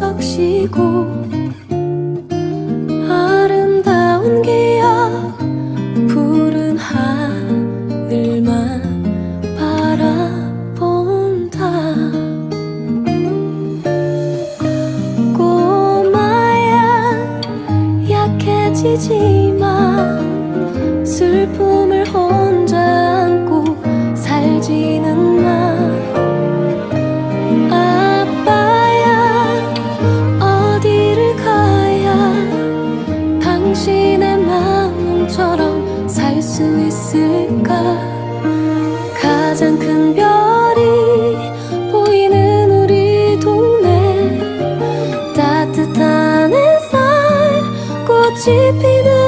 적시고 아름다운 기억 푸른 하늘만 바라본다. 꼬마야 약해지지만 슬픈 혹시 내 마음처럼 살 수 있을까? 가장 큰 별이 보이는 우리 동네. 따뜻한 햇살 꽃이 피는